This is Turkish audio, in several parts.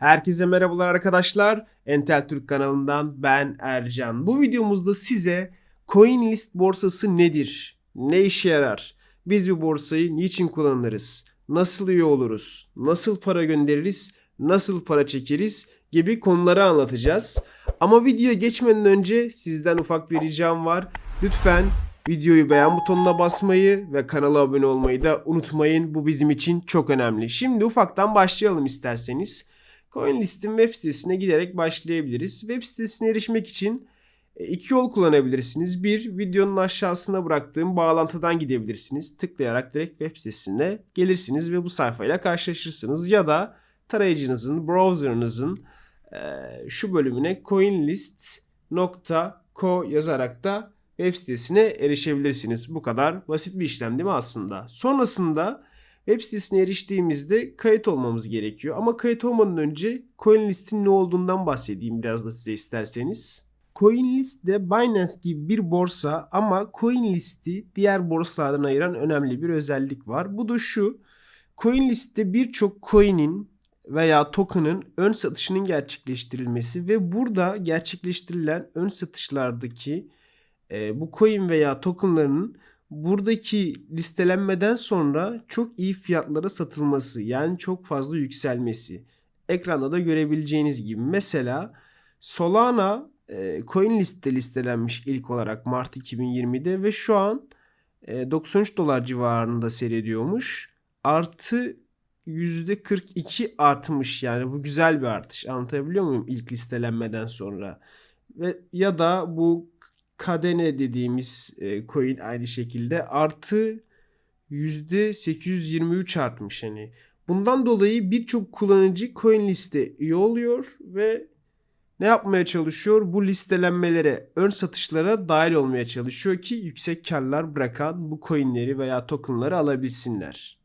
Herkese merhabalar arkadaşlar. Entel Türk kanalından ben Ercan. Bu videomuzda size CoinList borsası nedir? Ne işe yarar? Biz bu borsayı niçin kullanırız? Nasıl üye oluruz? Nasıl para göndeririz? Nasıl para çekeriz? gibi konuları anlatacağız. Ama videoya geçmeden önce sizden ufak bir ricam var. Lütfen videoyu beğen butonuna basmayı ve kanala abone olmayı da unutmayın. Bu bizim için çok önemli. Şimdi ufaktan başlayalım isterseniz. CoinList'in web sitesine giderek başlayabiliriz. Web sitesine erişmek için e, iki yol kullanabilirsiniz. Bir, videonun aşağısına bıraktığım bağlantıdan gidebilirsiniz. Tıklayarak direkt web sitesine gelirsiniz ve bu sayfayla karşılaşırsınız. Ya da tarayıcınızın, browser'ınızın e, şu bölümüne coinlist.co yazarak da web sitesine erişebilirsiniz. Bu kadar basit bir işlem değil mi aslında? Sonrasında web sitesine eriştiğimizde kayıt olmamız gerekiyor. Ama kayıt olmadan önce CoinList'in ne olduğundan bahsedeyim biraz da size isterseniz. CoinList de Binance gibi bir borsa ama CoinList'i diğer borsalardan ayıran önemli bir özellik var. Bu da şu. CoinList'te birçok coin'in veya token'ın ön satışının gerçekleştirilmesi ve burada gerçekleştirilen ön satışlardaki e, bu coin veya tokenların buradaki listelenmeden sonra çok iyi fiyatlara satılması yani çok fazla yükselmesi. Ekranda da görebileceğiniz gibi mesela Solana e, coin liste listelenmiş ilk olarak Mart 2020'de ve şu an e, 93 dolar civarında seyrediyormuş. Artı %42 artmış yani bu güzel bir artış anlatabiliyor muyum ilk listelenmeden sonra ve ya da bu kadene dediğimiz e, coin aynı şekilde artı %823 artmış hani bundan dolayı birçok kullanıcı coin liste üye oluyor ve ne yapmaya çalışıyor? Bu listelenmelere, ön satışlara dahil olmaya çalışıyor ki yüksek karlar bırakan bu coinleri veya tokenları alabilsinler.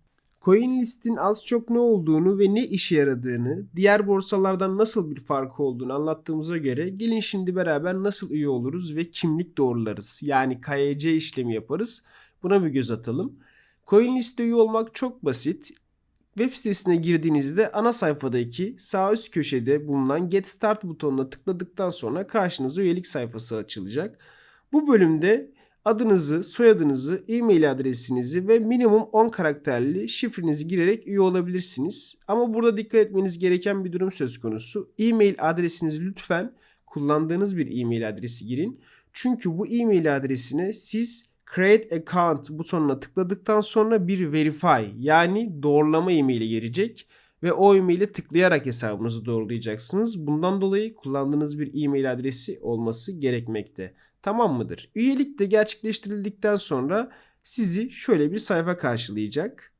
CoinList'in az çok ne olduğunu ve ne işe yaradığını, diğer borsalardan nasıl bir farkı olduğunu anlattığımıza göre gelin şimdi beraber nasıl üye oluruz ve kimlik doğrularız. Yani KYC işlemi yaparız. Buna bir göz atalım. CoinList'te üye olmak çok basit. Web sitesine girdiğinizde ana sayfadaki sağ üst köşede bulunan Get Start butonuna tıkladıktan sonra karşınıza üyelik sayfası açılacak. Bu bölümde adınızı, soyadınızı, e-mail adresinizi ve minimum 10 karakterli şifrenizi girerek üye olabilirsiniz. Ama burada dikkat etmeniz gereken bir durum söz konusu. E-mail adresinizi lütfen kullandığınız bir e-mail adresi girin. Çünkü bu e-mail adresine siz Create Account butonuna tıkladıktan sonra bir Verify yani doğrulama e-maili gelecek ve o e-maili tıklayarak hesabınızı doğrulayacaksınız. Bundan dolayı kullandığınız bir e-mail adresi olması gerekmekte. Tamam mıdır? Üyelik de gerçekleştirildikten sonra sizi şöyle bir sayfa karşılayacak.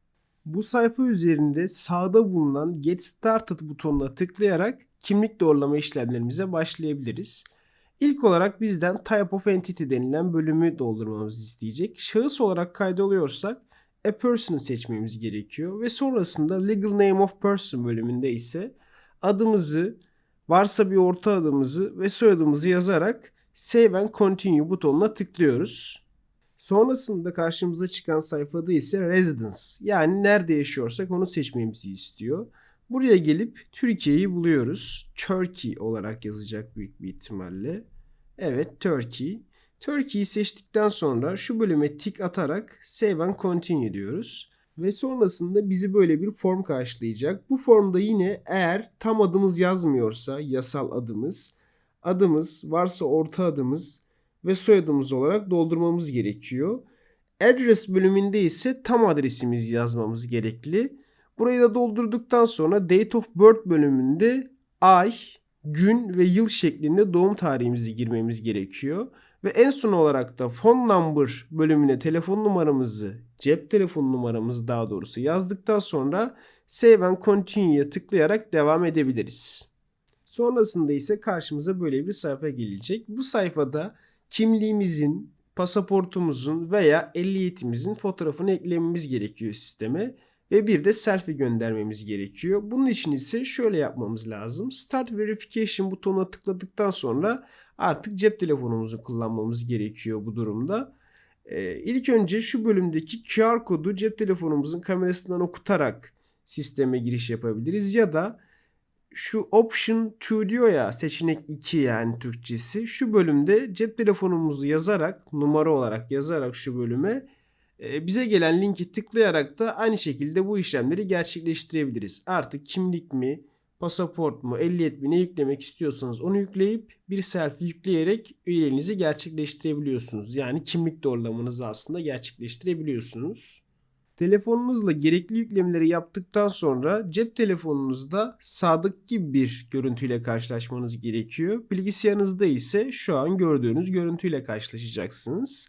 Bu sayfa üzerinde sağda bulunan Get Started butonuna tıklayarak kimlik doğrulama işlemlerimize başlayabiliriz. İlk olarak bizden Type of Entity denilen bölümü doldurmamızı isteyecek. Şahıs olarak kaydoluyorsak a person'ı seçmemiz gerekiyor ve sonrasında legal name of person bölümünde ise adımızı, varsa bir orta adımızı ve soyadımızı yazarak Save and Continue butonuna tıklıyoruz. Sonrasında karşımıza çıkan sayfada ise Residence yani nerede yaşıyorsak onu seçmemizi istiyor. Buraya gelip Türkiye'yi buluyoruz. Turkey olarak yazacak büyük bir ihtimalle. Evet Turkey. Turkey'yi seçtikten sonra şu bölüme tik atarak Save and Continue diyoruz. Ve sonrasında bizi böyle bir form karşılayacak. Bu formda yine eğer tam adımız yazmıyorsa yasal adımız, adımız, varsa orta adımız ve soyadımız olarak doldurmamız gerekiyor. Address bölümünde ise tam adresimizi yazmamız gerekli. Burayı da doldurduktan sonra Date of Birth bölümünde ay, gün ve yıl şeklinde doğum tarihimizi girmemiz gerekiyor. Ve en son olarak da phone number bölümüne telefon numaramızı, cep telefon numaramızı daha doğrusu yazdıktan sonra Save and Continue'ya tıklayarak devam edebiliriz. Sonrasında ise karşımıza böyle bir sayfa gelecek. Bu sayfada kimliğimizin, pasaportumuzun veya ehliyetimizin fotoğrafını eklememiz gerekiyor sisteme ve bir de selfie göndermemiz gerekiyor. Bunun için ise şöyle yapmamız lazım. Start Verification butonuna tıkladıktan sonra artık cep telefonumuzu kullanmamız gerekiyor bu durumda. Ee, ilk önce şu bölümdeki QR kodu cep telefonumuzun kamerasından okutarak sisteme giriş yapabiliriz ya da şu option 2 diyor ya seçenek 2 yani Türkçesi. Şu bölümde cep telefonumuzu yazarak numara olarak yazarak şu bölüme e, bize gelen linki tıklayarak da aynı şekilde bu işlemleri gerçekleştirebiliriz. Artık kimlik mi, pasaport mu, ehliyet mi ne yüklemek istiyorsanız onu yükleyip bir selfie yükleyerek üyeliğinizi gerçekleştirebiliyorsunuz. Yani kimlik doğrulamanızı aslında gerçekleştirebiliyorsunuz. Telefonunuzla gerekli yüklemeleri yaptıktan sonra cep telefonunuzda sağdaki bir görüntüyle karşılaşmanız gerekiyor. Bilgisayarınızda ise şu an gördüğünüz görüntüyle karşılaşacaksınız.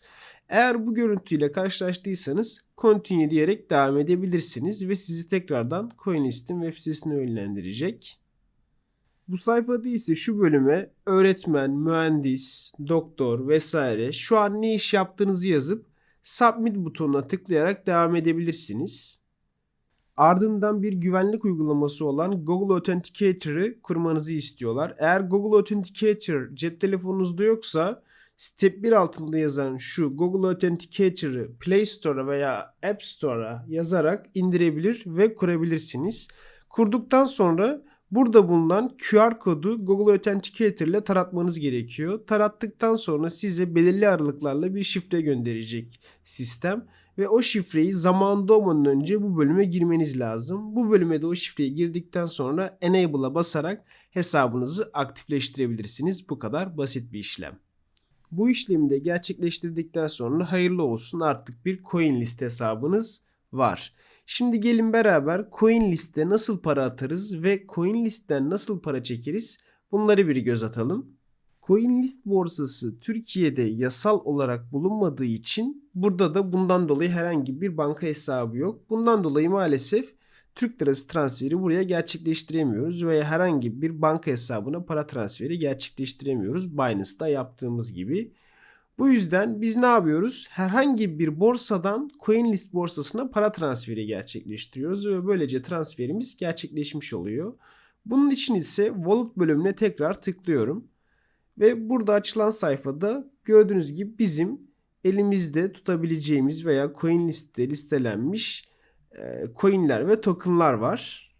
Eğer bu görüntüyle karşılaştıysanız continue diyerek devam edebilirsiniz ve sizi tekrardan CoinList'in web sitesine yönlendirecek. Bu sayfada ise şu bölüme öğretmen, mühendis, doktor vesaire şu an ne iş yaptığınızı yazıp Submit butonuna tıklayarak devam edebilirsiniz. Ardından bir güvenlik uygulaması olan Google Authenticator'ı kurmanızı istiyorlar. Eğer Google Authenticator cep telefonunuzda yoksa Step 1 altında yazan şu Google Authenticator'ı Play Store'a veya App Store'a yazarak indirebilir ve kurabilirsiniz. Kurduktan sonra burada bulunan QR kodu Google Authenticator ile taratmanız gerekiyor. Tarattıktan sonra size belirli aralıklarla bir şifre gönderecek sistem ve o şifreyi zamanında olmadan önce bu bölüme girmeniz lazım. Bu bölüme de o şifreyi girdikten sonra Enable'a basarak hesabınızı aktifleştirebilirsiniz. Bu kadar basit bir işlem. Bu işlemi de gerçekleştirdikten sonra hayırlı olsun artık bir coin list hesabınız var. Şimdi gelin beraber coin liste nasıl para atarız ve coin listten nasıl para çekeriz bunları bir göz atalım. CoinList borsası Türkiye'de yasal olarak bulunmadığı için burada da bundan dolayı herhangi bir banka hesabı yok. Bundan dolayı maalesef Türk lirası transferi buraya gerçekleştiremiyoruz veya herhangi bir banka hesabına para transferi gerçekleştiremiyoruz. Binance'da yaptığımız gibi. Bu yüzden biz ne yapıyoruz? Herhangi bir borsadan CoinList borsasına para transferi gerçekleştiriyoruz ve böylece transferimiz gerçekleşmiş oluyor. Bunun için ise Wallet bölümüne tekrar tıklıyorum. Ve burada açılan sayfada gördüğünüz gibi bizim elimizde tutabileceğimiz veya CoinList'te listelenmiş e, coinler ve tokenlar var.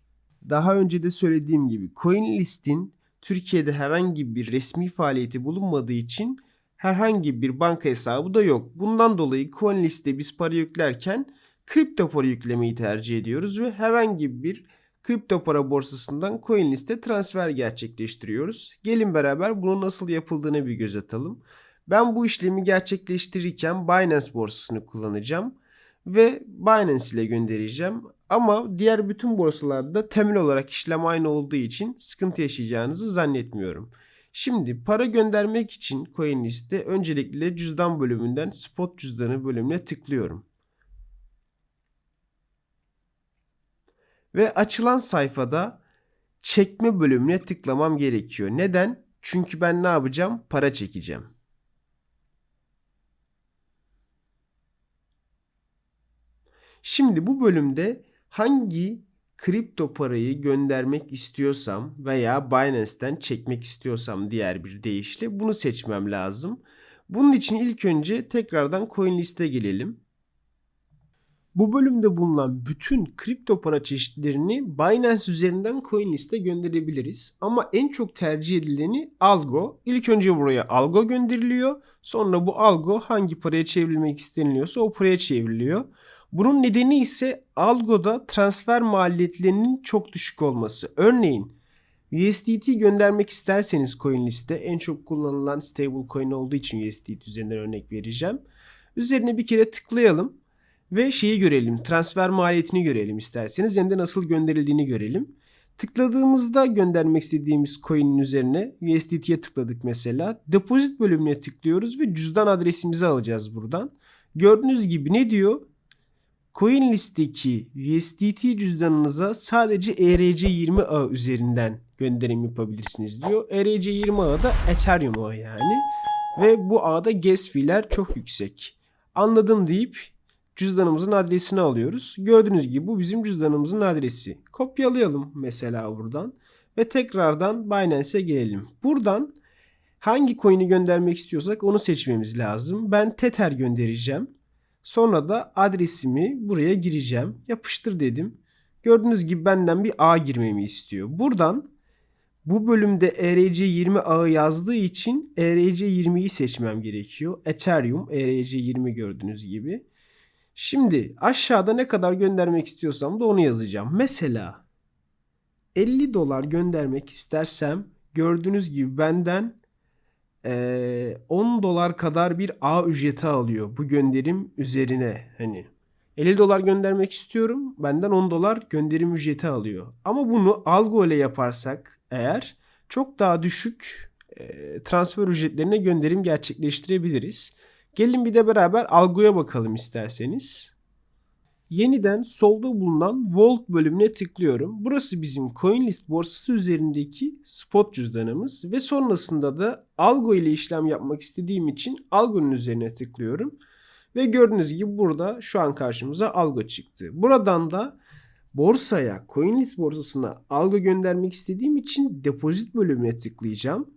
Daha önce de söylediğim gibi CoinList'in Türkiye'de herhangi bir resmi faaliyeti bulunmadığı için herhangi bir banka hesabı da yok. Bundan dolayı CoinList'e biz para yüklerken kripto para yüklemeyi tercih ediyoruz ve herhangi bir kripto para borsasından CoinList'e transfer gerçekleştiriyoruz. Gelin beraber bunun nasıl yapıldığını bir göz atalım. Ben bu işlemi gerçekleştirirken Binance borsasını kullanacağım ve Binance ile göndereceğim. Ama diğer bütün borsalarda temel olarak işlem aynı olduğu için sıkıntı yaşayacağınızı zannetmiyorum. Şimdi para göndermek için CoinList'te öncelikle cüzdan bölümünden spot cüzdanı bölümüne tıklıyorum. Ve açılan sayfada çekme bölümüne tıklamam gerekiyor. Neden? Çünkü ben ne yapacağım? Para çekeceğim. Şimdi bu bölümde hangi kripto parayı göndermek istiyorsam veya Binance'ten çekmek istiyorsam diğer bir deyişle bunu seçmem lazım. Bunun için ilk önce tekrardan CoinList'e gelelim. Bu bölümde bulunan bütün kripto para çeşitlerini Binance üzerinden CoinList'e gönderebiliriz. Ama en çok tercih edileni Algo. İlk önce buraya Algo gönderiliyor. Sonra bu Algo hangi paraya çevrilmek isteniliyorsa o paraya çevriliyor. Bunun nedeni ise Algo'da transfer maliyetlerinin çok düşük olması. Örneğin USDT göndermek isterseniz CoinList'te en çok kullanılan stable coin olduğu için USDT üzerinden örnek vereceğim. Üzerine bir kere tıklayalım ve şeyi görelim. Transfer maliyetini görelim isterseniz hem de nasıl gönderildiğini görelim. Tıkladığımızda göndermek istediğimiz coin'in üzerine USDT'ye tıkladık mesela. Deposit bölümüne tıklıyoruz ve cüzdan adresimizi alacağız buradan. Gördüğünüz gibi ne diyor? CoinList'teki USDT cüzdanınıza sadece ERC20 ağı üzerinden gönderim yapabilirsiniz diyor. ERC20 ağı da Ethereum ağı yani. Ve bu ağda gas fee'ler çok yüksek. Anladım deyip cüzdanımızın adresini alıyoruz. Gördüğünüz gibi bu bizim cüzdanımızın adresi. Kopyalayalım mesela buradan. Ve tekrardan Binance'e gelelim. Buradan hangi coin'i göndermek istiyorsak onu seçmemiz lazım. Ben Tether göndereceğim. Sonra da adresimi buraya gireceğim. Yapıştır dedim. Gördüğünüz gibi benden bir ağ girmemi istiyor. Buradan Bu bölümde E ERC20 ağı yazdığı için E ERC20'yi seçmem gerekiyor. Ethereum E ERC20 gördüğünüz gibi. Şimdi aşağıda ne kadar göndermek istiyorsam da onu yazacağım. Mesela 50 dolar göndermek istersem gördüğünüz gibi benden 10 dolar kadar bir ağ ücreti alıyor bu gönderim üzerine. Hani 50 dolar göndermek istiyorum. Benden 10 dolar gönderim ücreti alıyor. Ama bunu algo ile yaparsak eğer çok daha düşük eee, transfer ücretlerine gönderim gerçekleştirebiliriz. Gelin bir de beraber algoya bakalım isterseniz. Yeniden solda bulunan Vault bölümüne tıklıyorum. Burası bizim CoinList borsası üzerindeki spot cüzdanımız ve sonrasında da algo ile işlem yapmak istediğim için algonun üzerine tıklıyorum. Ve gördüğünüz gibi burada şu an karşımıza algo çıktı. Buradan da borsaya, CoinList borsasına algo göndermek istediğim için depozit bölümüne tıklayacağım.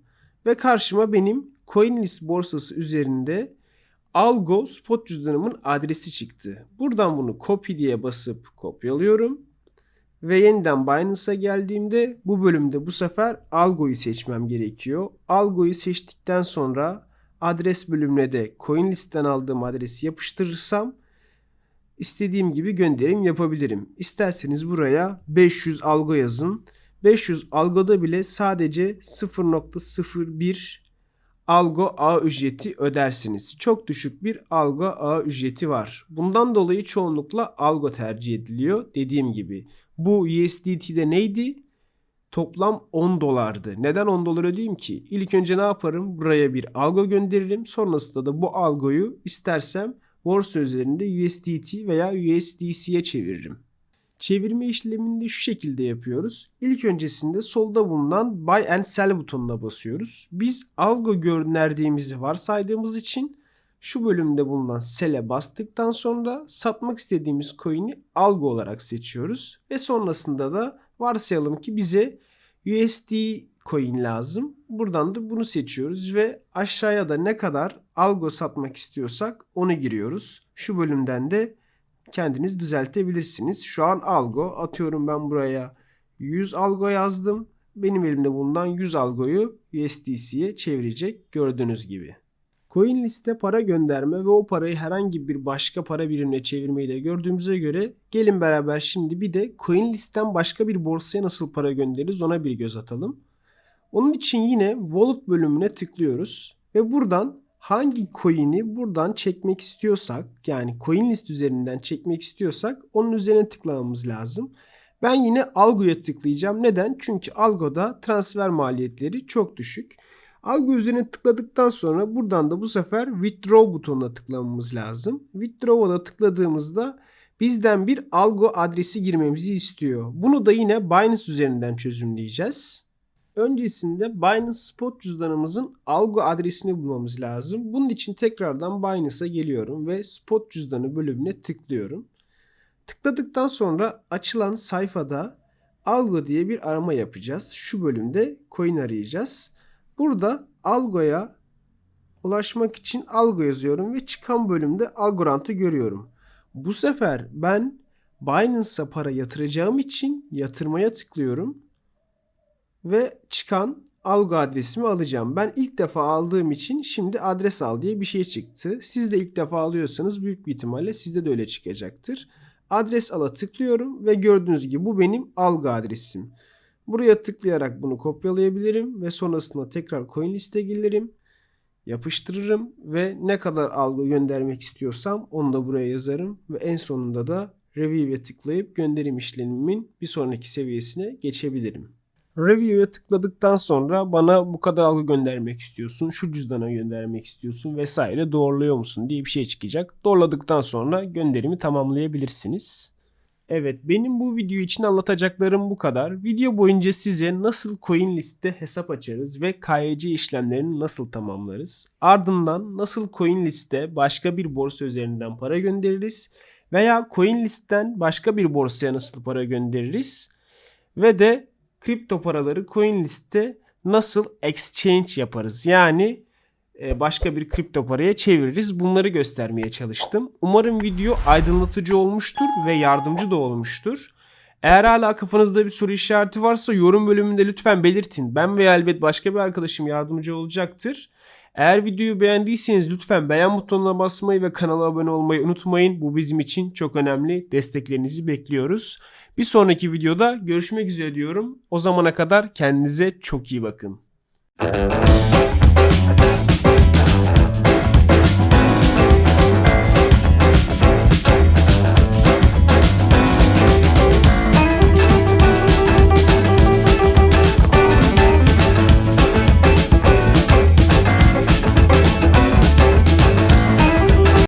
Ve karşıma benim CoinList borsası üzerinde Algo spot cüzdanımın adresi çıktı. Buradan bunu copy diye basıp kopyalıyorum. Ve yeniden Binance'a geldiğimde bu bölümde bu sefer Algo'yu seçmem gerekiyor. Algo'yu seçtikten sonra adres bölümüne de CoinList'ten aldığım adresi yapıştırırsam istediğim gibi gönderim yapabilirim. İsterseniz buraya 500 algo yazın. 500 algoda bile sadece 0.01 algo ağ ücreti ödersiniz. Çok düşük bir algo ağ ücreti var. Bundan dolayı çoğunlukla algo tercih ediliyor. Dediğim gibi bu USDT'de neydi? Toplam 10 dolardı. Neden 10 dolar ödeyeyim ki? İlk önce ne yaparım? Buraya bir algo gönderirim. Sonrasında da bu algoyu istersem borsa üzerinde USDT veya USDC'ye çeviririm. Çevirme işlemini de şu şekilde yapıyoruz. İlk öncesinde solda bulunan Buy and Sell butonuna basıyoruz. Biz algo gönderdiğimizi varsaydığımız için şu bölümde bulunan Sell'e bastıktan sonra satmak istediğimiz coin'i algo olarak seçiyoruz. Ve sonrasında da varsayalım ki bize USD coin lazım. Buradan da bunu seçiyoruz ve aşağıya da ne kadar algo satmak istiyorsak onu giriyoruz. Şu bölümden de kendiniz düzeltebilirsiniz. Şu an algo atıyorum ben buraya 100 algo yazdım. Benim elimde bulunan 100 algoyu USDC'ye çevirecek gördüğünüz gibi. CoinList'e para gönderme ve o parayı herhangi bir başka para birimine çevirmeyi de gördüğümüze göre gelin beraber şimdi bir de CoinList'ten başka bir borsaya nasıl para göndeririz ona bir göz atalım. Onun için yine Wallet bölümüne tıklıyoruz ve buradan hangi coin'i buradan çekmek istiyorsak yani CoinList üzerinden çekmek istiyorsak onun üzerine tıklamamız lazım. Ben yine Algo'ya tıklayacağım. Neden? Çünkü Algo'da transfer maliyetleri çok düşük. Algo üzerine tıkladıktan sonra buradan da bu sefer Withdraw butonuna tıklamamız lazım. Withdraw'a da tıkladığımızda bizden bir Algo adresi girmemizi istiyor. Bunu da yine Binance üzerinden çözümleyeceğiz. Öncesinde Binance Spot cüzdanımızın algo adresini bulmamız lazım. Bunun için tekrardan Binance'a geliyorum ve Spot cüzdanı bölümüne tıklıyorum. Tıkladıktan sonra açılan sayfada algo diye bir arama yapacağız. Şu bölümde coin arayacağız. Burada algoya ulaşmak için algo yazıyorum ve çıkan bölümde algorantı görüyorum. Bu sefer ben Binance'a para yatıracağım için yatırmaya tıklıyorum ve çıkan algo adresimi alacağım. Ben ilk defa aldığım için şimdi adres al diye bir şey çıktı. Siz de ilk defa alıyorsanız büyük bir ihtimalle sizde de öyle çıkacaktır. Adres ala tıklıyorum ve gördüğünüz gibi bu benim algo adresim. Buraya tıklayarak bunu kopyalayabilirim ve sonrasında tekrar coin liste gelirim. Yapıştırırım ve ne kadar algo göndermek istiyorsam onu da buraya yazarım ve en sonunda da review'e tıklayıp gönderim işlemimin bir sonraki seviyesine geçebilirim. Review'e tıkladıktan sonra bana bu kadar algı göndermek istiyorsun, şu cüzdana göndermek istiyorsun vesaire doğruluyor musun diye bir şey çıkacak. Doğruladıktan sonra gönderimi tamamlayabilirsiniz. Evet benim bu video için anlatacaklarım bu kadar. Video boyunca size nasıl coin liste hesap açarız ve KYC işlemlerini nasıl tamamlarız. Ardından nasıl coin liste başka bir borsa üzerinden para göndeririz veya coin listten başka bir borsaya nasıl para göndeririz ve de kripto paraları CoinList'te nasıl exchange yaparız? Yani e, başka bir kripto paraya çeviririz. Bunları göstermeye çalıştım. Umarım video aydınlatıcı olmuştur ve yardımcı da olmuştur. Eğer hala kafanızda bir soru işareti varsa yorum bölümünde lütfen belirtin. Ben veya elbet başka bir arkadaşım yardımcı olacaktır. Eğer videoyu beğendiyseniz lütfen beğen butonuna basmayı ve kanala abone olmayı unutmayın. Bu bizim için çok önemli. Desteklerinizi bekliyoruz. Bir sonraki videoda görüşmek üzere diyorum. O zamana kadar kendinize çok iyi bakın.